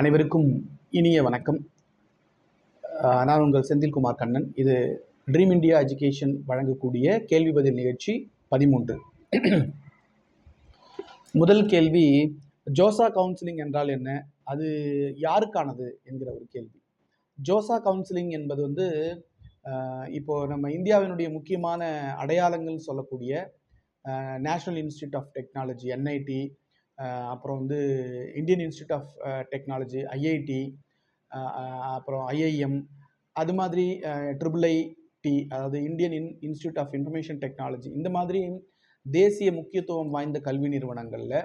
அனைவருக்கும் இனிய வணக்கம். நான் உங்கள் செந்தில்குமார் கண்ணன். இது ட்ரீம் இந்தியா எஜுகேஷன் வழங்கக்கூடிய கேள்வி பதில் நிகழ்ச்சி பதிமூன்று. முதல் கேள்வி ஜோசா கவுன்சிலிங் என்றால் என்ன? அது யாருக்கானது என்கிற ஒரு கேள்வி. ஜோசா கவுன்சிலிங் என்பது வந்து இப்போ நம்ம இந்தியாவினுடைய முக்கியமான அடையாளங்கள் சொல்லக்கூடிய national institute of technology NIT அப்புறம் வந்து Indian institute of technology IIT அப்புறம் ஐஐஎம் அது மாதிரி ட்ரிபிள் ஐடி அதாவது Indian in institute of information technology இந்த மாதிரி தேசிய முக்கியத்துவம் வாய்ந்த கல்வி நிறுவனங்களில்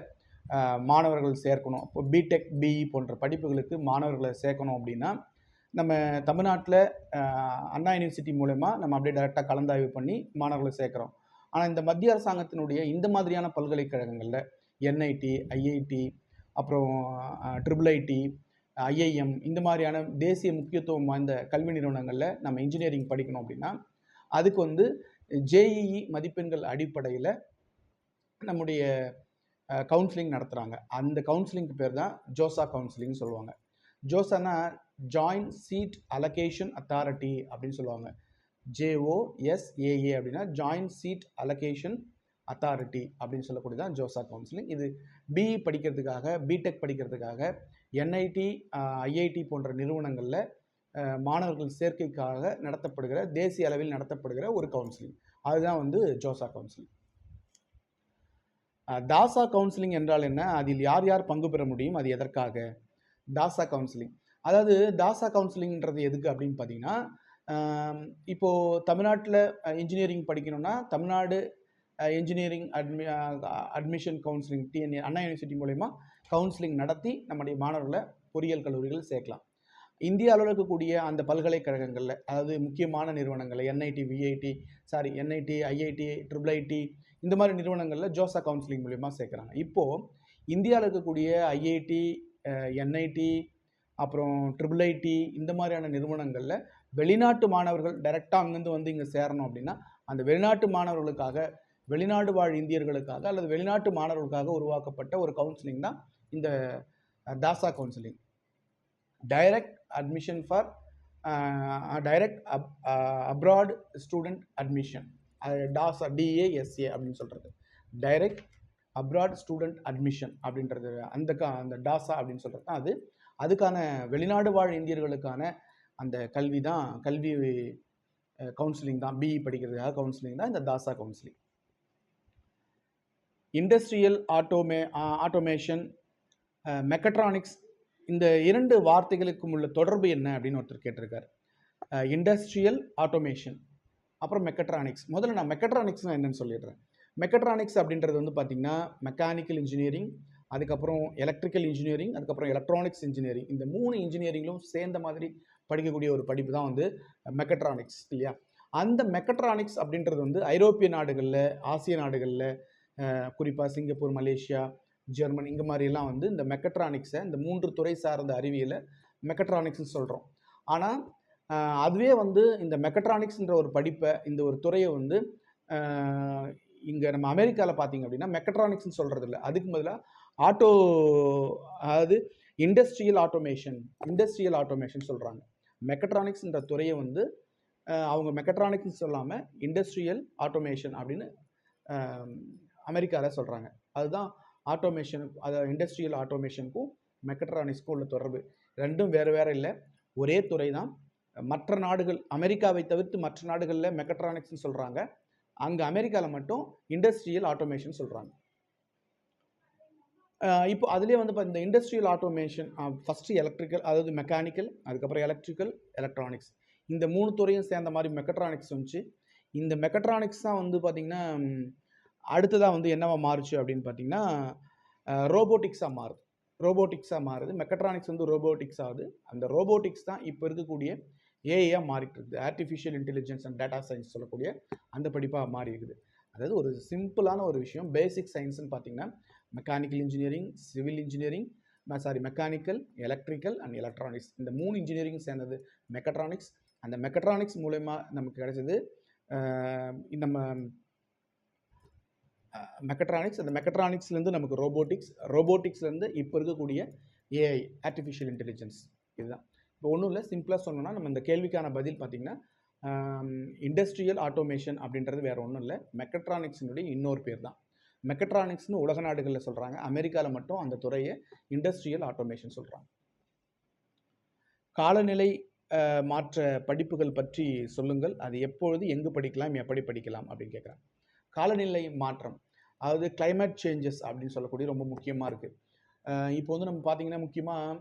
மாணவர்கள் சேர்க்கணும். இப்போ பிடெக் பிஇ போன்ற படிப்புகளுக்கு மாணவர்களை சேர்க்கணும் அப்படின்னா நம்ம தமிழ்நாட்டில் அண்ணா யூனிவர்சிட்டி மூலயமா நம்ம அப்படியே டேரெக்டாக கலந்தாய்வு பண்ணி மாணவர்களை சேர்க்குறோம். ஆனால் இந்த மத்திய அரசாங்கத்தினுடைய இந்த மாதிரியான பல்கலைக்கழகங்களில் என்ஐடி ஐஐடி அப்புறம் ட்ரிபிள் ஐடி ஐஐஎம் இந்த மாதிரியான தேசிய முக்கியத்துவம் வாய்ந்த கல்வி நிறுவனங்களில் நம்ம இன்ஜினியரிங் படிக்கணும் அப்படின்னா அதுக்கு வந்து ஜேஇஇ மதிப்பெண்கள் அடிப்படையில் நம்முடைய கவுன்சிலிங் நடத்துகிறாங்க அந்த கவுன்சிலிங்க்கு பேர் தான் ஜோசா கவுன்சிலிங்னு சொல்லுவாங்க. ஜோசானா ஜாயின் சீட் அலகேஷன் அத்தாரிட்டி அப்படின்னு சொல்லுவாங்க. J O S A A அப்படின்னா ஜாயின் சீட் அலகேஷன் அத்தாரிட்டி அப்படின்னு சொல்லக்கூடியது தான் ஜோசா கவுன்சிலிங் இது பிஇ படிக்கிறதுக்காக பிடெக் படிக்கிறதுக்காக என்ஐடி ஐஐடி போன்ற நிறுவனங்களில் மாணவர்கள் சேர்க்கைக்காக நடத்தப்படுகிற தேசிய அளவில் நடத்தப்படுகிற ஒரு கவுன்சிலிங் அதுதான் வந்து ஜோசா கவுன்சிலிங் தாசா கவுன்சிலிங் என்றால் என்ன? அதில் யார் யார் பங்கு பெற முடியும்? அது எதற்காக? தாசா கவுன்சிலிங் அதாவது தாசா கவுன்சிலிங்ன்றது எதுக்கு அப்படின்னு பார்த்தீங்கன்னா இப்போது தமிழ்நாட்டில் இன்ஜினியரிங் படிக்கணும்னா Tamil Nadu engineering admi admission counselling DNA Anna university மூலயமா கவுன்சிலிங் நடத்தி நம்முடைய மாணவர்களை பொறியியல் கல்லூரிகள் சேர்க்கலாம். இந்திய அளவில் இருக்கக்கூடிய அந்த பல்கலைக்கழகங்களில் அதாவது முக்கியமான நிறுவனங்கள் NIT VIT sorry NIT IIT triple IT இந்த மாதிரி நிறுவனங்களில் ஜோசா கவுன்சிலிங் மூலிமா சேர்க்குறாங்க. இப்போது இந்தியாவில் இருக்கக்கூடிய ஐஐடி என்ஐடி அப்புறம் ட்ரிபிள் ஐடி இந்த மாதிரியான நிறுவனங்களில் வெளிநாட்டு மாணவர்கள் டைரெக்டாக அங்கேருந்து வந்து இங்கே சேரணும் அப்படின்னா அந்த வெளிநாட்டு மாணவர்களுக்காக வெளிநாடு வாழ் இந்தியர்களுக்காக அல்லது வெளிநாட்டு மாணவர்களுக்காக உருவாக்கப்பட்ட ஒரு கவுன்சிலிங் தான் இந்த DASA counselling direct admission for direct ab abroad student admission அது DASA D A S A அப்படின்னு சொல்கிறது டைரக்ட் அப்ராட் ஸ்டூடெண்ட் அட்மிஷன் அப்படின்றது அந்த கா அந்த டாசா அப்படின்னு சொல்கிறது தான் அது. அதுக்கான வெளிநாடு வாழ் இந்தியர்களுக்கான அந்த கல்வி தான் கல்வி கவுன்சிலிங் தான். பிஇ படிக்கிறதுக்காக கவுன்சிலிங் தான் இந்த DASA counselling industrial automa automation mechatronics இந்த இரண்டு வார்த்தைகளுக்கும் உள்ள தொடர்பு என்ன அப்படின்னு ஒருத்தர் கேட்டிருக்காரு. இண்டஸ்ட்ரியல் ஆட்டோமேஷன் அப்புறம் மெக்கட்ரானிக்ஸ். முதல்ல நான் மெக்கட்ரானிக்ஸ்னால் என்னென்னு சொல்லிடுறேன். மெக்கட்ரானிக்ஸ் அப்படின்றது வந்து பார்த்திங்கன்னா மெக்கானிக்கல் இன்ஜினியரிங் அதுக்கப்புறம் எலக்ட்ரிக்கல் இன்ஜினியரிங் அதுக்கப்புறம் எலக்ட்ரானிக்ஸ் இன்ஜினியரிங். இந்த மூணு இன்ஜினியரிங்லும் சேர்ந்த மாதிரி படிக்கக்கூடிய ஒரு படிப்பு தான் வந்து மெக்கட்ரானிக்ஸ் இல்லையா? அந்த மெக்கட்ரானிக்ஸ் அப்படின்றது வந்து ஐரோப்பிய நாடுகளில் ஆசிய நாடுகளில் குறிப்பாக சிங்கப்பூர் மலேசியா ஜெர்மன் இங்கே மாதிரிலாம் வந்து இந்த மெக்கட்ரானிக்ஸை இந்த மூன்று துறை சார்ந்த அறிவியலை மெக்கட்ரானிக்ஸ்னு சொல்கிறோம் ஆனால் அதுவே வந்து இந்த மெக்கட்ரானிக்ஸ்ன்ற ஒரு படிப்பை இந்த ஒரு துறையை வந்து இங்கே நம்ம அமெரிக்காவில் பார்த்தீங்க அப்படின்னா மெக்கட்ரானிக்ஸ்னு சொல்கிறது இல்லை அதுக்கு பதிலாக ஆட்டோ அதாவது இண்டஸ்ட்ரியல் ஆட்டோமேஷன் இண்டஸ்ட்ரியல் ஆட்டோமேஷன் சொல்கிறாங்க மெக்கட்ரானிக்ஸ்ன்ற துறையை வந்து அவங்க மெக்கட்ரானிக்ஸ்னு சொல்லாமல் இண்டஸ்ட்ரியல் ஆட்டோமேஷன் அப்படின்னு அமெரிக்காவில் சொல்கிறாங்க அதுதான் ஆட்டோமேஷன் அது இண்டஸ்ட்ரியல் ஆட்டோமேஷனுக்கும் மெக்கட்ரானிக்ஸ்க்கும் உள்ள தொடர்பு. ரெண்டும் வேறு வேறு இல்லை. ஒரே துறை தான் மற்ற நாடுகள் அமெரிக்காவை தவிர்த்து மற்ற நாடுகளில் மெக்கட்ரானிக்ஸ்னு சொல்கிறாங்க அங்கே அமெரிக்காவில் மட்டும் இண்டஸ்ட்ரியல் ஆட்டோமேஷன் சொல்கிறாங்க இப்போ அதுலேயே வந்து இப்போ இந்த இண்டஸ்ட்ரியல் ஆட்டோமேஷன் ஃபஸ்ட்டு எலக்ட்ரிக்கல் அதாவது மெக்கானிக்கல் அதுக்கப்புறம் எலக்ட்ரிக்கல் எலக்ட்ரானிக்ஸ் இந்த மூணு துறையும் சேர்ந்த மாதிரி மெக்கட்ரானிக்ஸ் வந்துச்சு. இந்த மெக்கட்ரானிக்ஸ் தான் வந்து பார்த்திங்கன்னா அடுத்ததாக வந்து என்னவா மாறுச்சு அப்படின்னு பார்த்தீங்கன்னா ரோபோட்டிக்ஸாக மாறுது. ரோபோட்டிக்ஸாக மாறுது. மெக்கட்ரானிக்ஸ் வந்து ரோபோட்டிக்ஸ் ஆகுது. அந்த ரோபோட்டிக்ஸ் தான் இப்போ இருக்கக்கூடிய ஏஐயாக மாறிட்டு இருக்குது. Artificial intelligence and data science சொல்லக்கூடிய அந்த படிப்பாக மாறி இருக்குது. அதாவது ஒரு சிம்பிளான ஒரு விஷயம். பேசிக் சயின்ஸ்னு பார்த்தீங்கன்னா mechanical engineering civil engineering sorry mechanical electrical and electronics இந்த மூணு இன்ஜினியரிங் சேர்ந்தது மெக்கட்ரானிக்ஸ் அந்த மெக்கட்ரானிக்ஸ் மூலயமா நமக்கு கிடைச்சது நம்ம மெக்கட்ரானிக்ஸ் அந்த மெக்கட்ரானிக்ஸ்லேருந்து நமக்கு ரோபோட்டிக்ஸ் ரோபோட்டிக்ஸ்லேருந்து இப்போ இருக்கக்கூடிய ஏஐ ஆர்டிஃபிஷியல் இன்டெலிஜென்ஸ் இதுதான். இப்போ ஒன்றும் இல்லை சிம்பிளாக சொல்லணும்னா நம்ம இந்த கேள்விக்கான பதில் பார்த்திங்கன்னா இண்டஸ்ட்ரியல் ஆட்டோமேஷன் அப்படின்றது வேறு ஒன்றும் இல்லை. மெக்கட்ரானிக்ஸினுடைய இன்னொரு பேர் தான். மெக்கட்ரானிக்ஸ்னு உலக நாடுகளில் சொல்கிறாங்க அமெரிக்காவில் மட்டும் அந்த துறையை இண்டஸ்ட்ரியல் ஆட்டோமேஷன் சொல்கிறாங்க காலநிலை மாற்ற படிப்புகள் பற்றி சொல்லுங்கள். அது எப்பொழுது எங்கு படிக்கலாம் எப்படி படிக்கலாம் அப்படின்னு கேட்குறாங்க காலநிலை மாற்றம். அதாவது கிளைமேட் சேஞ்சஸ் அப்படின்னு சொல்லக்கூடிய ரொம்ப முக்கியமாக இருக்குது இப்போ வந்து நம்ம பார்த்தீங்கன்னா முக்கியமாக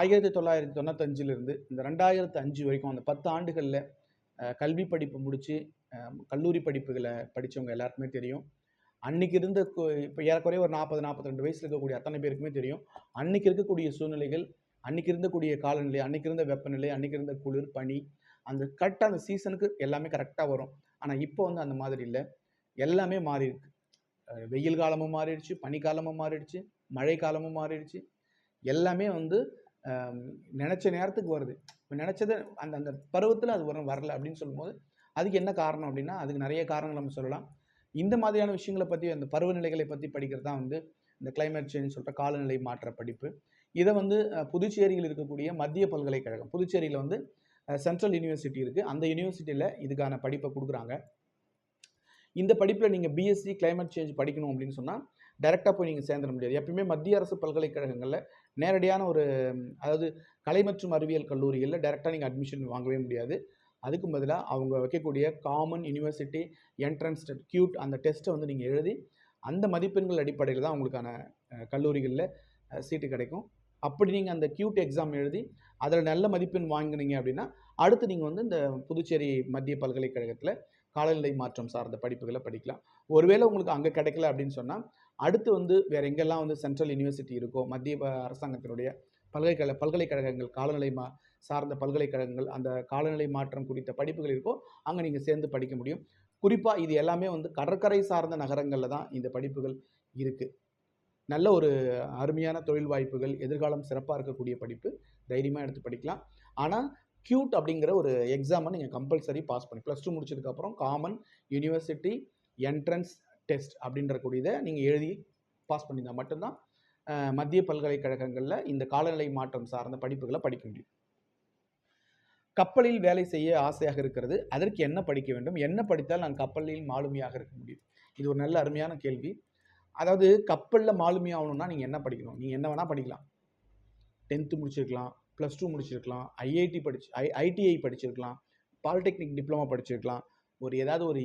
ஆயிரத்தி தொள்ளாயிரத்தி தொண்ணூத்தஞ்சிலிருந்து இந்த ரெண்டாயிரத்து அஞ்சு வரைக்கும் அந்த பத்து ஆண்டுகளில் கல்வி படிப்பு முடித்து கல்லூரி படிப்புகளை படித்தவங்க எல்லாருக்குமே தெரியும். அன்றைக்கி இருந்த இப்போ ஏறக்குறைய ஒரு நாற்பது நாற்பத்தி ரெண்டு வயசில் இருக்கக்கூடிய அத்தனை பேருக்குமே தெரியும். அன்றைக்கி இருக்கக்கூடிய சூழ்நிலைகள் அன்றைக்கி இருந்தக்கூடிய காலநிலை அன்றைக்கி இருந்த வெப்பநிலை அன்றைக்கி இருந்த குளிர் பனி அந்த கரெக்டாக அந்த சீசனுக்கு எல்லாமே கரெக்டாக வரும். ஆனால் இப்போ வந்து அந்த மாதிரி இல்லை. எல்லாமே மாறி இருக்கு. வெயில் காலமும் மாறிடுச்சு பனிக்காலமும் மாறிடுச்சு மழை காலமும் மாறிடுச்சு. எல்லாமே வந்து நினச்ச நேரத்துக்கு வருது. இப்போ நினச்சத அந்த அந்த பருவத்தில் அது வரும் வரல அப்படின்னு சொல்லும்போது அதுக்கு என்ன காரணம் அப்படின்னா அதுக்கு நிறைய காரணங்கள் நம்ம சொல்லலாம். இந்த மாதிரியான விஷயங்களை பற்றி அந்த பருவநிலைகளை பற்றி படிக்கிறது தான் வந்து இந்த கிளைமேட் சேஞ்ச் சொல்கிற காலநிலை மாற்ற படிப்பு. இதை வந்து புதுச்சேரியில் இருக்கக்கூடிய மத்திய பல்கலைக்கழகம் புதுச்சேரியில் வந்து சென்ட்ரல் யூனிவர்சிட்டி இருக்குது அந்த யூனிவர்சிட்டியில் இதுக்கான படிப்பை கொடுக்குறாங்க. இந்த படிப்பில் நீங்கள் பிஎஸ்சி கிளைமேட் சேஞ்ச் படிக்கணும் அப்படின்னு சொன்னால் டைரெக்டாக போய் நீங்கள் சேர்ந்துட முடியாது. எப்பயுமே மத்திய அரசு பல்கலைக்கழகங்களில் நேரடியான ஒரு அதாவது கலை மற்றும் அறிவியல் கல்லூரிகளில் டைரெக்டாக நீங்கள் அட்மிஷன் வாங்கவே முடியாது. அதுக்கு பதிலாக அவங்க வைக்கக்கூடிய காமன் யூனிவர்சிட்டி என்ட்ரன்ஸ் கியூட் அந்த டெஸ்ட்டை வந்து நீங்கள் எழுதி அந்த மதிப்பெண்கள் அடிப்படையில் தான் உங்களுக்கான கல்லூரிகளில் சீட்டு கிடைக்கும். அப்படி நீங்கள் அந்த கியூட் எக்ஸாம் எழுதி அதில் நல்ல மதிப்பெண் வாங்கினீங்க அப்படின்னா அடுத்து நீங்கள் வந்து இந்த புதுச்சேரி மத்திய பல்கலைக்கழகத்தில் காலநிலை மாற்றம் சார்ந்த படிப்புகளை படிக்கலாம். ஒருவேளை உங்களுக்கு அங்கே கிடைக்கல அப்படின்னு சொன்னால் அடுத்து வந்து வேறு எங்கெல்லாம் வந்து சென்ட்ரல் யூனிவர்சிட்டி இருக்கோ மத்திய அரசாங்கத்தினுடைய பல்கலைக்கழக பல்கலைக்கழகங்கள் காலநிலை மா சார்ந்த பல்கலைக்கழகங்கள் அந்த காலநிலை மாற்றம் குறித்த படிப்புகள் இருக்கோ அங்கே நீங்கள் சேர்ந்து படிக்க முடியும். குறிப்பாக இது எல்லாமே வந்து கடற்கரை சார்ந்த நகரங்களில் தான் இந்த படிப்புகள் இருக்குது நல்ல ஒரு அருமையான தொழில் வாய்ப்புகள் எதிர்காலம் சிறப்பாக இருக்கக்கூடிய படிப்பு தைரியமாக எடுத்து படிக்கலாம். ஆனால் கியூட் அப்படிங்கிற ஒரு எக்ஸாமை நீங்கள் கம்பல்சரி பாஸ் பண்ணி ப்ளஸ் டூ முடிச்சதுக்கப்புறம் காமன் யூனிவர்சிட்டி என்ட்ரன்ஸ் டெஸ்ட் அப்படின்ற கூடியதை நீங்கள் எழுதி பாஸ் பண்ணியிருந்தால் மட்டும்தான் மத்திய பல்கலைக்கழகங்களில் இந்த காலநிலை மாற்றம் சார்ந்த படிப்புகளை படிக்க முடியும். கப்பலில் வேலை செய்ய ஆசையாக இருக்கிறது அதற்கு என்ன படிக்க வேண்டும் என்ன படித்தால் நான் கப்பலில் மாலுமியாக இருக்க முடியும்? இது ஒரு நல்ல அருமையான கேள்வி. அதாவது கப்பலில் மாலுமி ஆகணும்னா நீங்கள் என்ன படிக்கணும்? நீங்கள் என்ன வேணால் படிக்கலாம். டென்த்து முடிச்சிருக்கலாம். ப்ளஸ் டூ முடிச்சிருக்கலாம். ஐஐடி படிச்சு ஐ ஐடிஐ படிச்சிருக்கலாம். பாலிடெக்னிக் டிப்ளமா படிச்சிருக்கலாம். ஒரு ஏதாவது ஒரு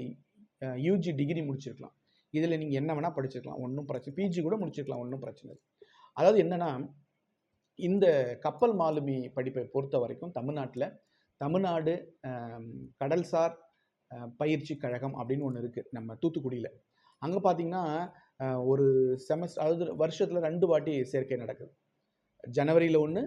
யூஜி டிகிரி முடிச்சிருக்கலாம். இதில் நீங்கள் என்ன வேணால் படிச்சிருக்கலாம். ஒன்றும் பிரச்சனை பிஜி கூட முடிச்சிருக்கலாம். ஒன்றும் பிரச்சனை இல்லை. அதாவது என்னென்னா இந்த கப்பல் மாலுமி படிப்பை பொறுத்த வரைக்கும் தமிழ்நாட்டில் தமிழ்நாடு கடல்சார் பயிற்சி கழகம் அப்படின்னு ஒன்று இருக்குது நம்ம தூத்துக்குடியில். அங்கே பார்த்தீங்கன்னா ஒரு செமஸ்டர் அதாவது வருஷத்தில் ரெண்டு வாட்டி சேர்க்கை நடக்குது. ஜனவரியில் ஒன்று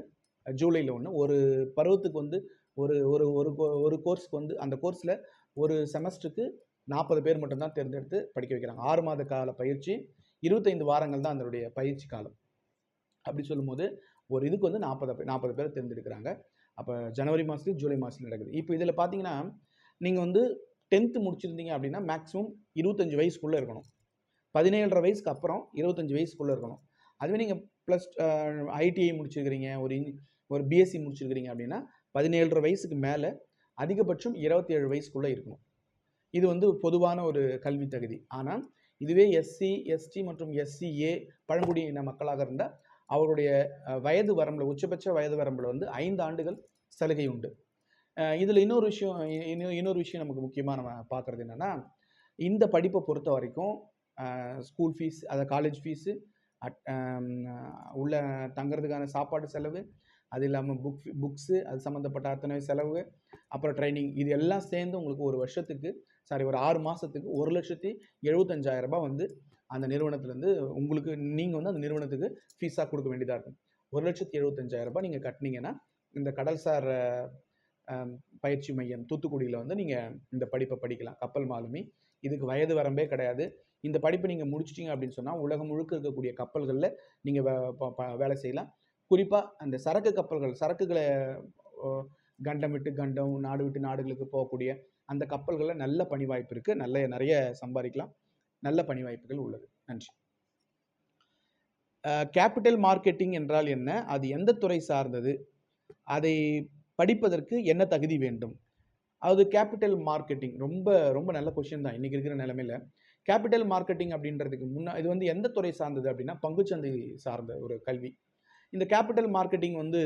ஜூலையில் ஒன்று ஒரு பருவத்துக்கு வந்து ஒரு ஒரு ஒரு கோ- ஒரு கோர்ஸ்க்கு வந்து அந்த கோர்ஸில் ஒரு செமஸ்டருக்கு நாற்பது பேர் மட்டும்தான் தேர்ந்தெடுத்து படிக்க வைக்கிறாங்க. ஆறு மாத கால பயிற்சி இருபத்தைந்து வாரங்கள் தான் அதனுடைய பயிற்சி காலம். அப்படி சொல்லும்போது ஒரு இதுக்கு வந்து நாற்பது நாற்பது பேர் தேர்ந்தெடுக்கிறாங்க. அப்போ ஜனவரி மாதத்துக்கு ஜூலை மாதத்துல நடக்குது. இப்போ இதில் பார்த்தீங்கன்னா நீங்கள் வந்து டென்த்து முடிச்சிருந்தீங்க அப்படின்னா மேக்ஸிமம் இருபத்தஞ்சி வயசுக்குள்ளே இருக்கணும். பதினேழரை வயசுக்கு அப்புறம் இருபத்தஞ்சி வயசுக்குள்ளே இருக்கணும். அதுவே நீங்கள் ப்ளஸ் ஐடிஐ முடிச்சிருக்கிறீங்க. ஒரு இன்- ஒரு பிஎஸ்சி முடிச்சிருக்கிறீங்க அப்படின்னா பதினேழரை வயசுக்கு மேலே அதிகபட்சம் இருபத்தி ஏழு வயசுக்குள்ளே இருக்கணும். இது வந்து பொதுவான ஒரு கல்வி தகுதி. ஆனால் இதுவே எஸ்சி எஸ்டி மற்றும் எஸ்சிஏ பழங்குடியின மக்களாக இருந்தால் அவருடைய வயது வரம்பில் உச்சபட்ச வயது வரம்பில் வந்து ஐந்து ஆண்டுகள் சலுகை உண்டு. இதில் இன்னொரு விஷயம் இன்னும் இன்னொரு விஷயம் நமக்கு முக்கியமாக நம்ம பார்க்குறது என்னென்னா இந்த படிப்பை பொறுத்த வரைக்கும் ஸ்கூல் ஃபீஸ் அதை காலேஜ் ஃபீஸு அட் உள்ள தங்குறதுக்கான சாப்பாடு செலவு அது இல்லாமல் புக் புக்ஸு அது சம்மந்தப்பட்ட அத்தனை செலவு அப்புறம் ட்ரைனிங் இது எல்லாம் சேர்ந்து உங்களுக்கு ஒரு வருஷத்துக்கு சாரி ஒரு ஆறு மாதத்துக்கு ஒரு லட்சத்தி எழுபத்தஞ்சாயிரரூபா வந்து அந்த நிறுவனத்துலேருந்து உங்களுக்கு நீங்கள் வந்து அந்த நிறுவனத்துக்கு ஃபீஸாக கொடுக்க வேண்டியதாக இருக்கும். ஒரு லட்சத்தி எழுபத்தஞ்சாயிரரூபா ரூபாய் நீங்கள் கட்டினீங்கன்னா இந்த கடல்சார் பயிற்சி மையம் தூத்துக்குடியில் வந்து நீங்கள் இந்த படிப்பை படிக்கலாம். கப்பல் மாலுமி. இதுக்கு வயது வரம்பே கிடையாது. இந்த படிப்பை நீங்கள் முடிச்சிட்டிங்க அப்படின்னு சொன்னால் உலகம் முழுக்க இருக்கக்கூடிய கப்பல்களில் நீங்கள் வேலை செய்யலாம். குறிப்பாக அந்த சரக்கு கப்பல்கள் சரக்குகளை கண்டம் விட்டு கண்டம் நாடு விட்டு நாடுகளுக்கு போகக்கூடிய அந்த கப்பல்களில் நல்ல பணி வாய்ப்பு இருக்குது நல்ல நிறைய சம்பாதிக்கலாம். நல்ல பணி வாய்ப்புகள் உள்ளது. நன்றி. கேபிட்டல் மார்க்கெட்டிங் என்றால் என்ன? அது எந்த துறை சார்ந்தது? அதை படிப்பதற்கு என்ன தகுதி வேண்டும்? அது கேபிட்டல் மார்க்கெட்டிங். ரொம்ப ரொம்ப நல்ல கொஷின் தான். இன்றைக்கி இருக்கிற நிலமையில. கேபிட்டல் மார்க்கெட்டிங் அப்படின்றதுக்கு முன்னா இது வந்து எந்த துறை சார்ந்தது அப்படின்னா பங்குச்சந்தை சார்ந்த ஒரு கல்வி. இந்த கேபிட்டல் மார்க்கெட்டிங் வந்து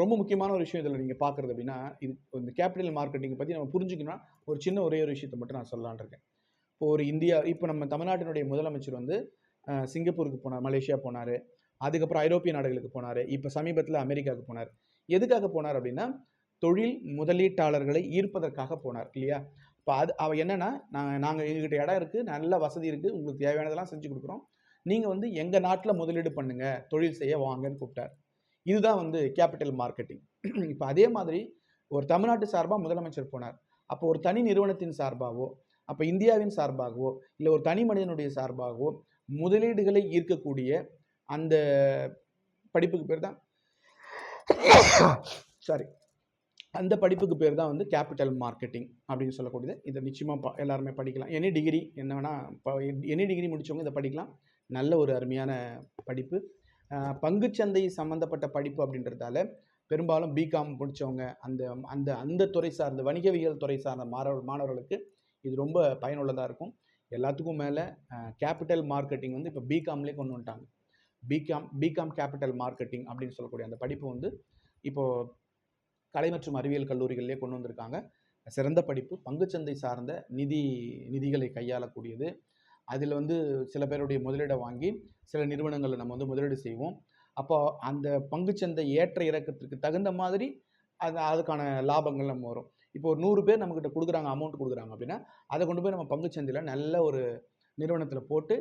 ரொம்ப முக்கியமான ஒரு விஷயம் இதில் நீங்கள் பார்க்குறது அப்படின்னா இது இந்த கேபிட்டல் மார்க்கெட்டிங்கை பற்றி நம்ம புரிஞ்சுக்கணும்னா ஒரு சின்ன ஒரே ஒரு விஷயத்தை மட்டும் நான் சொல்லலாம்னு இருக்கேன். இப்போ ஒரு இந்தியா இப்போ நம்ம தமிழ்நாட்டினுடைய முதலமைச்சர் வந்து சிங்கப்பூருக்கு போனார் மலேசியா போனார். அதுக்கப்புறம் ஐரோப்பிய நாடுகளுக்கு போனார். இப்போ சமீபத்தில் அமெரிக்காவுக்கு போனார். எதுக்காக போனார் அப்படின்னா தொழில் முதலீட்டாளர்களை ஈர்ப்பதற்காக போனார் இல்லையா? இப்போ அது அவ என்னென்னா நாங்கள் நாங்கள் எங்ககிட்ட இடம் இருக்குது நல்ல வசதி இருக்குது உங்களுக்கு தேவையானதெல்லாம் செஞ்சு கொடுக்குறோம். நீங்கள் வந்து எங்கள் நாட்டில் முதலீடு பண்ணுங்கள் தொழில் செய்ய வாங்கன்னு கூப்பிட்டார். இதுதான் வந்து கேபிட்டல் மார்க்கெட்டிங் இப்போ அதே மாதிரி ஒரு தமிழ்நாட்டு சார்பாக முதலமைச்சர் போனார். அப்போ ஒரு தனி நிறுவனத்தின் சார்பாகவோ அப்போ இந்தியாவின் சார்பாகவோ இல்லை ஒரு தனி மனிதனுடைய சார்பாகவோ முதலீடுகளை ஈர்க்கக்கூடிய அந்த படிப்புக்கு பேர் தான் சாரி அந்த படிப்புக்கு பேர் தான் வந்து கேபிட்டல் மார்க்கெட்டிங் அப்படின்னு சொல்லக்கூடியது. இதை நிச்சயமாக ப எல்லாருமே படிக்கலாம். எனி டிகிரி என்ன வேணால் எனி டிகிரி முடித்தவங்க இதை படிக்கலாம். நல்ல ஒரு அருமையான படிப்பு. பங்குச்சந்தை சம்மந்தப்பட்ட படிப்பு அப்படின்றதால பெரும்பாலும் பிகாம் முடித்தவங்க அந்த அந்த அந்த துறை சார்ந்த வணிகவியல் துறை சார்ந்த மாணவர் மாணவர்களுக்கு இது ரொம்ப பயனுள்ளதாக இருக்கும். எல்லாத்துக்கும் மேலே கேபிட்டல் மார்க்கெட்டிங் வந்து இப்போ பிகாம்லேயே கொண்டு வந்துட்டாங்க. பிகாம் பிகாம் கேபிட்டல் மார்க்கெட்டிங் அப்படின்னு சொல்லக்கூடிய அந்த படிப்பு வந்து இப்போது கலை மற்றும் அறிவியல் கல்லூரிகள்லேயே கொண்டு வந்திருக்காங்க. சிறந்த படிப்பு பங்குச்சந்தை சார்ந்த நிதி நிதிகளை கையாளக்கூடியது. அதில் வந்து சில பேருடைய முதலீடை வாங்கி சில நிறுவனங்களில் நம்ம வந்து முதலீடு செய்வோம். அப்போ அந்த பங்குச்சந்தை ஏற்ற இறக்கத்திற்கு தகுந்த மாதிரி அது அதுக்கான லாபங்கள் நம்ம வரும். இப்போ ஒரு நூறு பேர் நம்மக்கிட்ட கொடுக்குறாங்க அமௌண்ட் கொடுக்குறாங்க அப்படின்னா அதை கொண்டு போய் நம்ம பங்குச்சந்தையில் நல்ல ஒரு நிறுவனத்தில் போட்டு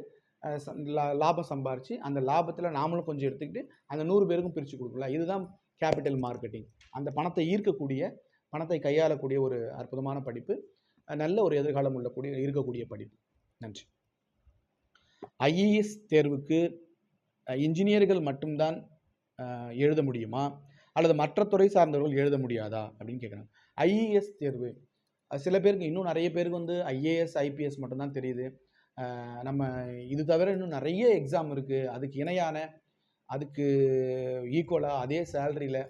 லா- லாபம் சம்பாரித்து அந்த லாபத்தில் நாமளும் கொஞ்சம் எடுத்துக்கிட்டு அந்த நூறு பேருக்கும் பிரித்து கொடுக்கலாம். இதுதான் கேபிட்டல் மார்க்கெட்டிங் அந்த பணத்தை ஈர்க்கக்கூடிய பணத்தை கையாளக்கூடிய ஒரு அற்புதமான படிப்பு நல்ல ஒரு எதிர்காலம் உள்ளக்கூடிய இருக்கக்கூடிய படிப்பு. நன்றி. ஐஏஎஸ் தேர்வுக்கு இன்ஜினியர்கள் மட்டும்தான் எழுத முடியுமா? அல்லது மற்ற துறை சார்ந்தவர்கள் எழுத முடியாதா? அப்படின்னு கேட்குறாங்க ஐஏஎஸ் தேர்வு சில பேருக்கு இன்னும் நிறைய பேருக்கு வந்து ஐஏஎஸ் ஐபிஎஸ் மட்டும்தான் தெரியுது. நம்ம இது தவிர இன்னும் நிறைய எக்ஸாம் இருக்குது அதுக்கு இணையான அதுக்கு ஈக்குவலாக அதே சேலரியில்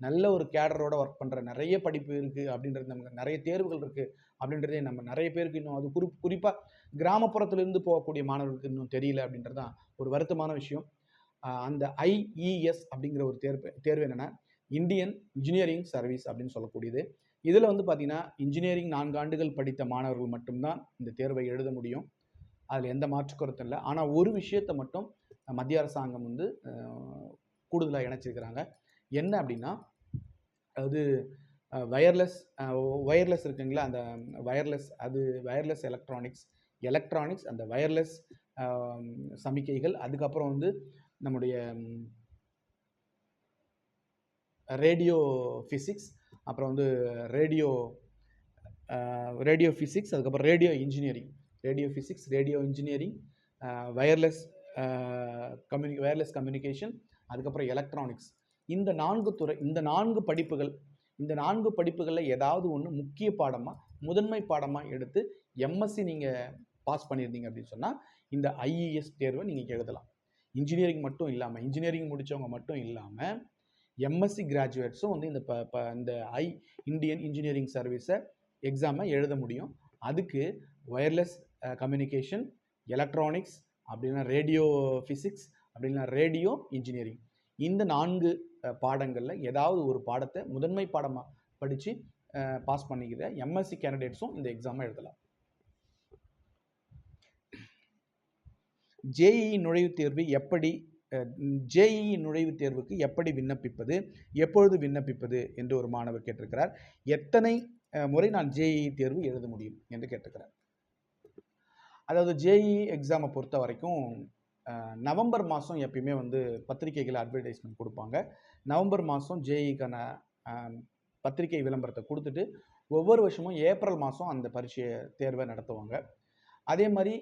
நல்ல ஒரு கேடரோட ஒர்க் பண்ணுற நிறைய படிப்பு இருக்குது அப்படின்றது நமக்கு நிறைய தேர்வுகள் இருக்குது அப்படின்றதே நம்ம நிறைய பேருக்கு இன்னும் அது குறி குறிப்பாக கிராமப்புறத்துலேருந்து போகக்கூடிய மாணவர்களுக்கு இன்னும் தெரியல அப்படின்றது தான் ஒரு வருத்தமான விஷயம். அந்த ஐஇஎஸ் அப்படிங்கிற ஒரு தேர்வு தேர்வு என்னென்னா இந்தியன் இன்ஜினியரிங் சர்வீஸ் அப்படின்னு சொல்லக்கூடியது. இதில் வந்து பார்த்திங்கன்னா இன்ஜினியரிங் நான்கு ஆண்டுகள் படித்த மாணவர்கள் மட்டும்தான் இந்த தேர்வை எழுத முடியும். அதில் எந்த மாற்று கருத்தும் இல்லை. ஆனால் ஒரு விஷயத்தை மட்டும் மத்திய அரசாங்கம் வந்து கூடுதலாக இணைச்சிருக்கிறாங்க. என்ன அப்படின்னா அது வயர்லெஸ் ஒயர்லெஸ் இருக்குங்களா? அந்த வயர்லெஸ் அது வயர்லெஸ் எலக்ட்ரானிக்ஸ் எலக்ட்ரானிக்ஸ் அந்த வயர்லெஸ் சமிக்கைகள் அதுக்கப்புறம் வந்து நம்முடைய ரேடியோ ஃபிசிக்ஸ் அப்புறம் வந்து ரேடியோ ரேடியோ ஃபிசிக்ஸ் அதுக்கப்புறம் radio engineering radio physics radio engineering wireless communi wireless communication அதுக்கப்புறம் எலக்ட்ரானிக்ஸ் இந்த நான்கு துறை இந்த நான்கு படிப்புகள் இந்த நான்கு படிப்புகளில் ஏதாவது ஒன்று முக்கிய பாடமாக முதன்மை பாடமாக எடுத்து எம்எஸ்சி நீங்கள் பாஸ் பண்ணியிருந்தீங்க அப்படின்னு சொன்னால் இந்த ஐஇஎஸ் தேர்வை நீங்கள் எழுதலாம். இன்ஜினியரிங் மட்டும் இல்லாமல் இன்ஜினியரிங் முடித்தவங்க மட்டும் இல்லாமல் எம்எஸ்சி கிராஜுவேட்ஸும் வந்து இந்த ப ப இந்த ஐ இந்தியன் இன்ஜினியரிங் சர்வீஸை எக்ஸாமை எழுத முடியும். அதுக்கு ஒயர்லெஸ் கம்யூனிகேஷன் எலக்ட்ரானிக்ஸ் அப்படின்னா ரேடியோ ஃபிசிக்ஸ் அப்படின்னா ரேடியோ இன்ஜினியரிங் இந்த நான்கு பாடங்களில் ஏதாவது ஒரு பாடத்தை முதன்மை பாடமாக படித்து பாஸ் பண்ணிக்கிற எம்எஸ்சி கேண்டிடேட்ஸும் இந்த எக்ஸாமை எழுதலாம். ஜேஇஇ நுழைவுத் தேர்வு எப்படி ஜேஇஇ நுழைவுத் தேர்வுக்கு எப்படி விண்ணப்பிப்பது எப்பொழுது விண்ணப்பிப்பது என்று ஒரு மாணவர் கேட்டிருக்கிறார். எத்தனை முறை நான் ஜேஇஇ தேர்வு எழுத முடியும் என்று கேட்டிருக்கிறார். அதாவது ஜேஇஇ எக்ஸாமை பொறுத்த வரைக்கும் நவம்பர் மாதம் எப்பயுமே வந்து பத்திரிகைகள் அட்வர்டைஸ்மெண்ட் கொடுப்பாங்க. நவம்பர் மாதம் ஜேஇக்கான பத்திரிகை விளம்பரத்தை கொடுத்துட்டு ஒவ்வொரு வருஷமும் ஏப்ரல் மாதம் அந்த பரீட்சையை தேர்வை நடத்துவாங்க. அதே மாதிரி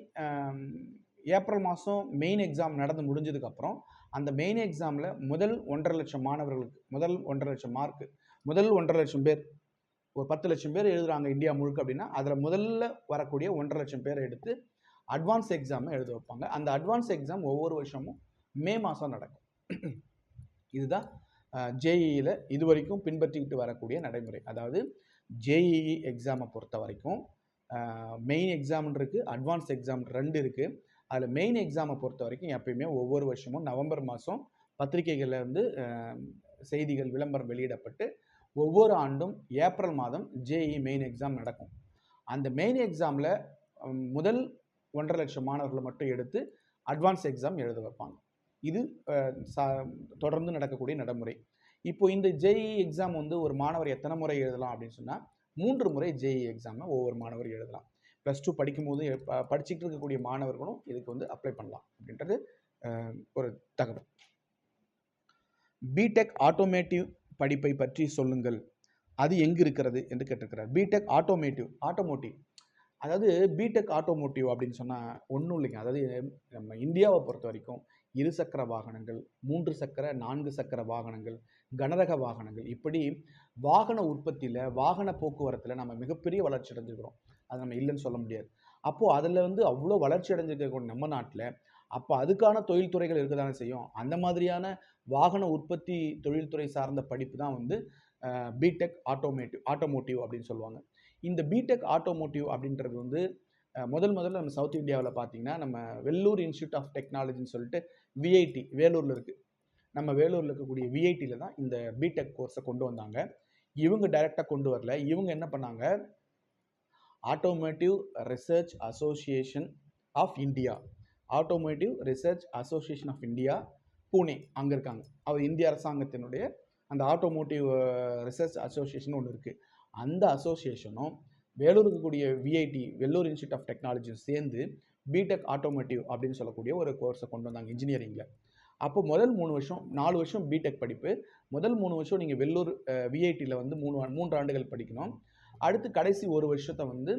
ஏப்ரல் மாதம் மெயின் எக்ஸாம் நடந்து முடிஞ்சதுக்கப்புறம் அந்த மெயின் எக்ஸாமில் முதல் ஒன்றரை லட்சம் மாணவர்களுக்கு முதல் ஒன்றரை லட்சம் மார்க்கு முதல் ஒன்றரை லட்சம் பேர் ஒரு பத்து லட்சம் பேர் எழுதுகிறாங்க இந்தியா முழுக்க அப்படின்னா அதில் முதல்ல வரக்கூடிய ஒன்றரை லட்சம் பேரை எடுத்து அட்வான்ஸ் எக்ஸாமை எழுத வைப்பாங்க. அந்த அட்வான்ஸ் எக்ஸாம் ஒவ்வொரு வருஷமும் மே மாதம் நடக்கும். இதுதான் ஜேஇயில் இது வரைக்கும் பின்பற்றிக்கிட்டு வரக்கூடிய நடைமுறை. அதாவது ஜேஇஇ எக்ஸாமை பொறுத்த வரைக்கும் மெயின் எக்ஸாம் இருக்குது அட்வான்ஸ் எக்ஸாம் ரெண்டு இருக்குது அதில் மெயின் எக்ஸாமை பொறுத்த வரைக்கும் எப்பயுமே ஒவ்வொரு வருஷமும் நவம்பர் மாதம் பத்திரிகைகளில் வந்து செய்திகள் விளம்பரம் வெளியிடப்பட்டு ஒவ்வொரு ஆண்டும் ஏப்ரல் மாதம் ஜேஇ மெயின் எக்ஸாம் நடக்கும். அந்த மெயின் எக்ஸாமில் முதல் ஒன்றரை லட்சம் மாணவர்களை மட்டும் எடுத்து அட்வான்ஸ் எக்ஸாம் எழுத வைப்பாங்க. இது சா- தொடர்ந்து நடக்கக்கூடிய நடைமுறை. இப்போ இந்த ஜேஇ எக்ஸாம் வந்து ஒரு மாணவர் எத்தனை முறை எழுதலாம் அப்படின்னு சொன்னால் மூன்று முறை ஜேஇ எக்ஸாமை ஒவ்வொரு மாணவர் எழுதலாம். ப்ளஸ் டூ படிக்கும்போது படிச்சுட்டு இருக்கக்கூடிய மாணவர்களும் இதுக்கு வந்து அப்ளை பண்ணலாம் அப்படின்றது ஒரு தகவல். பிடெக் ஆட்டோமேட்டிவ் படிப்பை பற்றி சொல்லுங்கள். அது எங்கே இருக்கிறது என்று கேட்டிருக்கிறார். பிடெக் ஆட்டோமேட்டிவ் ஆட்டோமோட்டிவ் அதாவது பிடெக் ஆட்டோமோட்டிவ் அப்படின்னு சொன்னால் ஒன்றும் இல்லைங்க. அதாவது நம்ம இந்தியாவை பொறுத்த வரைக்கும் இருசக்கர வாகனங்கள் மூன்று சக்கர நான்கு சக்கர வாகனங்கள் கனரக வாகனங்கள் இப்படி வாகன உற்பத்தியில் வாகன போக்குவரத்தில் நம்ம மிகப்பெரிய வளர்ச்சி அடைஞ்சிருக்கிறோம். அதை நம்ம இல்லைன்னு சொல்ல முடியாது. அப்போது அதில் வந்து அவ்வளோ வளர்ச்சி அடைஞ்சிருக்க நம்ம நாட்டில் அப்போ அதுக்கான தொழில்துறைகள் இருக்க தானே செய்யும்? அந்த மாதிரியான வாகன உற்பத்தி தொழில்துறை சார்ந்த படிப்பு தான் வந்து பிடெக் ஆட்டோமேட்டிவ் ஆட்டோமோட்டிவ் அப்படின்னு சொல்லுவாங்க. இந்த பிடெக் ஆட்டோமோட்டிவ் அப்படின்றது வந்து முதல் முதல்ல நம்ம சவுத் இந்தியாவில் பார்த்தீங்கன்னா நம்ம வெள்ளூர் இன்ஸ்டியூட் ஆஃப் டெக்னாலஜின்னு சொல்லிட்டு விஐடி வேலூரில் இருக்குது நம்ம வேலூரில் இருக்கக்கூடிய விஐடியில் தான் இந்த பிடெக் கோர்ஸை கொண்டு வந்தாங்க. இவங்க டைரெக்டாக கொண்டு வரல. இவங்க என்ன பண்ணாங்க? Automative research association of India automative research association of India Pune அங்கே இருக்காங்க. அவர் இந்திய அரசாங்கத்தினுடைய அந்த ஆட்டோமோட்டிவ் ரிசர்ச் அசோசியேஷன் ஒன்று இருக்குது அந்த அசோசியேஷனும் வேலூர் இருக்கக்கூடிய விஐடி வெள்ளூர் இன்ஸ்டியூட் ஆஃப் டெக்னாலஜியும் சேர்ந்து பிடெக் ஆட்டோமேட்டிவ் அப்படின்னு சொல்லக்கூடிய ஒரு கோர்ஸை கொண்டு வந்தாங்க இன்ஜினியரிங்கில் அப்போ முதல் மூணு வருஷம் நாலு வருஷம் பிடெக் படிப்பு. முதல் மூணு வருஷம் நீங்கள் வெள்ளூர் விஐடியில் வந்து மூணு மூன்று ஆண்டுகள் படிக்கணும். அடுத்து கடைசி ஒரு வருஷத்தை வந்து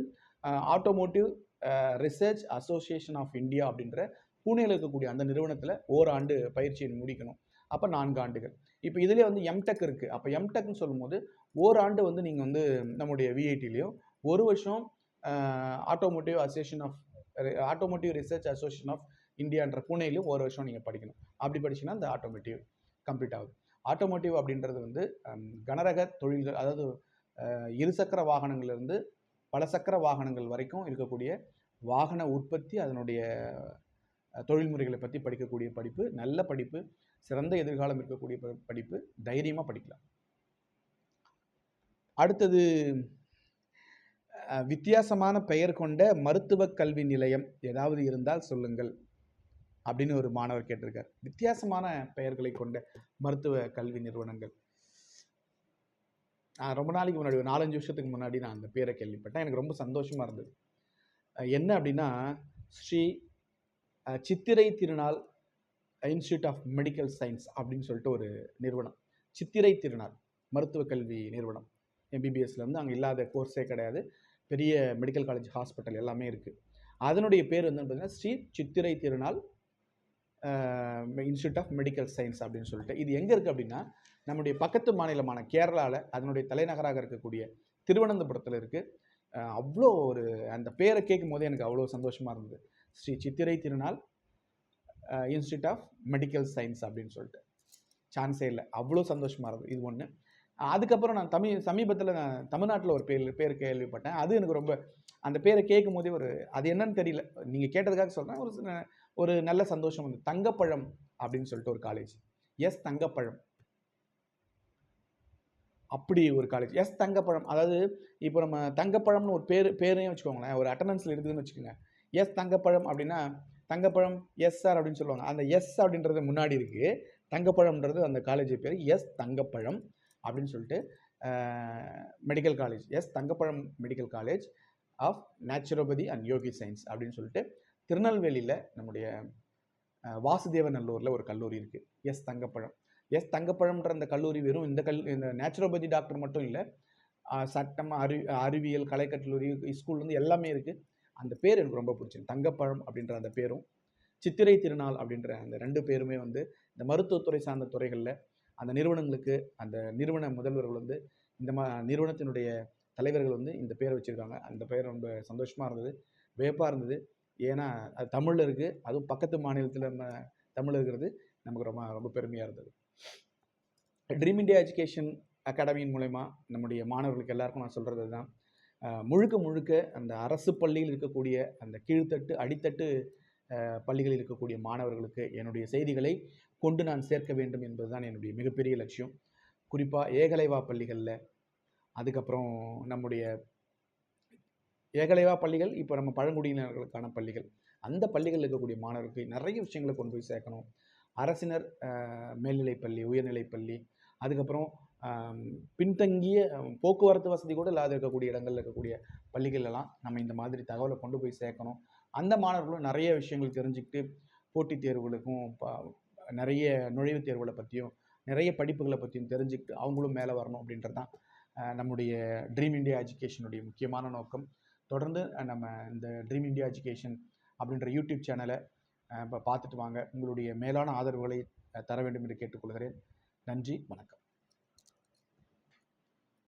automotive research association of India அப்படின்ற பூனேல இருக்கக்கூடிய அந்த நிறுவனத்தில் ஓராண்டு பயிற்சியை முடிக்கணும். அப்போ நான்கு ஆண்டுகள். இப்போ இதிலே வந்து எம்டெக் இருக்குது அப்போ எம்டெக்னு சொல்லும்போது ஓராண்டு வந்து நீங்கள் வந்து நம்முடைய விஐடிலையும் ஒரு வருஷம் automotive association of automotive research association of இந்தியான்ற புனேலையும் ஒரு வருஷம் நீங்கள் படிக்கணும். அப்படி படிச்சீங்கன்னா அந்த ஆட்டோமோட்டிவ் கம்ப்ளீட் ஆகுது. ஆட்டோமோட்டிவ் அப்படின்றது வந்து கனரக தொழில்கள் அதாவது இருசக்கர வாகனங்கள்லேருந்து பல சக்கர வாகனங்கள் வரைக்கும் இருக்கக்கூடிய வாகன உற்பத்தி அதனுடைய தொழில்முறைகளை பற்றி படிக்கக்கூடிய படிப்பு நல்ல படிப்பு சிறந்த எதிர்காலம் இருக்கக்கூடிய ப- படிப்பு தைரியமாக படிக்கலாம். அடுத்தது வித்தியாசமான பெயர் கொண்ட மருத்துவக் கல்வி நிலையம் ஏதாவது இருந்தால் சொல்லுங்கள் அப்படின்னு ஒரு மாணவர் கேட்டிருக்கார். வித்தியாசமான பெயர்களை கொண்ட மருத்துவ கல்வி நிறுவனங்கள். நான் ரொம்ப நாளைக்கு முன்னாடி ஒரு நாலஞ்சு வருஷத்துக்கு முன்னாடி நான் அந்த பேரை கேள்விப்பட்டேன். எனக்கு ரொம்ப சந்தோஷமாக இருந்தது. என்ன அப்படின்னா ஸ்ரீ சித்திரை திருநாள் இன்ஸ்டியூட் ஆஃப் மெடிக்கல் சயின்ஸ் அப்படின்னு சொல்லிட்டு ஒரு நிறுவனம். சித்திரை திருநாள் மருத்துவ கல்வி நிறுவனம். எம்பிபிஎஸ்ல இருந்து அங்கே இல்லாத கோர்ஸே கிடையாது. பெரிய மெடிக்கல் காலேஜ் ஹாஸ்பிட்டல் எல்லாமே இருக்குது அதனுடைய பேர் வந்து பார்த்தீங்கன்னா ஸ்ரீ சித்திரை திருநாள் இன்ஸ்டியூட் ஆஃப் மெடிக்கல் சயின்ஸ் அப்படின்னு சொல்லிட்டு. இது எங்கே இருக்குது அப்படின்னா நம்முடைய பக்கத்து மாநிலமான கேரளாவில் அதனுடைய தலைநகராக இருக்கக்கூடிய திருவனந்தபுரத்தில் இருக்குது அவ்வளோ ஒரு அந்த பேரை கேட்கும் போதே எனக்கு அவ்வளோ சந்தோஷமாக இருந்தது. ஸ்ரீ சித்திரை திருநாள் இன்ஸ்டியூட் ஆஃப் மெடிக்கல் சயின்ஸ் அப்படின்னு சொல்லிட்டு. சான்ஸே இல்லை. அவ்வளோ சந்தோஷமாக இருந்தது. இது ஒன்று அதுக்கப்புறம் நான் தமிழ் சமீபத்தில் நான் தமிழ்நாட்டில் ஒரு பேர் பேர் கேள்விப்பட்டேன். அது எனக்கு ரொம்ப அந்த பேரை கேட்கும் போதே ஒரு அது என்னன்னு தெரியல. நீங்கள் கேட்டதுக்காக சொல்கிறேன் ஒரு சின்ன- ஒரு நல்ல சந்தோஷம் வந்து தங்கப்பழம் அப்படின்னு சொல்லிட்டு ஒரு காலேஜ் எஸ் தங்கப்பழம். அப்படி ஒரு காலேஜ் எஸ் தங்கப்பழம். அதாவது இப்போ நம்ம தங்கப்பழம்னு ஒரு பேர் பேரையும் வச்சுக்கோங்களேன். ஒரு அட்டண்டன்ஸில் இருக்குதுன்னு வச்சுக்கோங்க. எஸ் தங்கப்பழம் அப்படின்னா தங்கப்பழம் எஸ் சார் அப்படின்னு சொல்லுவாங்க. அந்த எஸ் அப்படின்றது முன்னாடி இருக்குது தங்கப்பழம்ன்றது அந்த காலேஜ் பேர். எஸ் தங்கப்பழம். அப்படின்னு சொல்லிட்டு medical college S Thangapazham medical college of naturopathy and yogi science அப்படின்னு சொல்லிட்டு திருநெல்வேலியில் நம்முடைய வாசுதேவ வாசுதேவநல்லூரில் ஒரு கல்லூரி இருக்குது எஸ் தங்கப்பழம். எஸ் தங்கப்பழம்ன்ற அந்த கல்லூரி வெறும் இந்த கல் இந்த நேச்சுரோபதி டாக்டர் மட்டும் இல்லை சட்டம் அறி அறிவியல் கலைக்கல்லூரி ஸ்கூல்லேருந்து எல்லாமே இருக்குது அந்த பேர் எனக்கு ரொம்ப பிடிச்சிருக்கு. தங்கப்பழம் அப்படின்ற அந்த பேரும் சித்திரை திருநாள் அப்படின்ற அந்த ரெண்டு பேருமே வந்து இந்த மருத்துவத்துறை சார்ந்த துறைகளில் அந்த நிறுவனங்களுக்கு அந்த நிறுவன முதல்வர்கள் வந்து இந்த மா நிறுவனத்தினுடைய தலைவர்கள் வந்து இந்த பேரை வச்சுருக்காங்க. அந்த பேர் ரொம்ப சந்தோஷமாக இருந்தது வியப்பாக இருந்தது. ஏன்னா அது தமிழில் இருக்குது அதுவும் பக்கத்து மாநிலத்தில் நம்ம தமிழ் இருக்கிறது நமக்கு ரொம்ப ரொம்ப பெருமையாக இருந்தது. ட்ரீம் இண்டியா எஜுகேஷன் அகாடமியின் மூலயமா நம்முடைய மாணவர்களுக்கு எல்லாருக்கும் நான் சொல்கிறது தான் முழுக்க முழுக்க அந்த அரசு பள்ளியில் இருக்கக்கூடிய அந்த கீழ்த்தட்டு அடித்தட்டு பள்ளிகளில் இருக்கக்கூடிய மாணவர்களுக்கு என்னுடைய செய்திகளை கொண்டு நான் சேர்க்க வேண்டும் என்பதுதான் என்னுடைய மிகப்பெரிய லட்சியம். குறிப்பாக ஏகலைவா பள்ளிகளில் அதுக்கப்புறம் நம்முடைய ஏகலைவா பள்ளிகள் இப்போ நம்ம பழங்குடியினர்களுக்கான பள்ளிகள். அந்த பள்ளிகளில் இருக்கக்கூடிய மாணவர்களுக்கு நிறைய விஷயங்களை கொண்டு போய் சேர்க்கணும். அரசினர் அஹ், மேல்நிலைப் பள்ளி உயர்நிலைப் பள்ளி அதுக்கப்புறம் பின்தங்கிய போக்குவரத்து வசதி கூட இல்லாத இருக்கக்கூடிய இடங்களில் இருக்கக்கூடிய பள்ளிகளெல்லாம் நம்ம இந்த மாதிரி தகவலை கொண்டு போய் சேர்க்கணும். அந்த மாணவர்களும் நிறைய விஷயங்கள் தெரிஞ்சுக்கிட்டு போட்டித் தேர்வுகளுக்கும் நிறைய நுழைவுத் தேர்வுகளை பற்றியும் நிறைய படிப்புகளை பற்றியும் தெரிஞ்சுக்கிட்டு அவங்களும் மேலே வரணும் அப்படின்றது தான் நம்முடைய ட்ரீம் இண்டியா எஜுகேஷனுடைய முக்கியமான நோக்கம். தொடர்ந்து நம்ம இந்த ட்ரீம் இண்டியா எஜுகேஷன் அப்படின்ற யூடியூப் சேனலை இப்போ பார்த்துட்டு வாங்க. உங்களுடைய மேலான ஆதரவுகளை தர வேண்டும் என்று கேட்டுக்கொள்கிறேன். நன்றி வணக்கம்.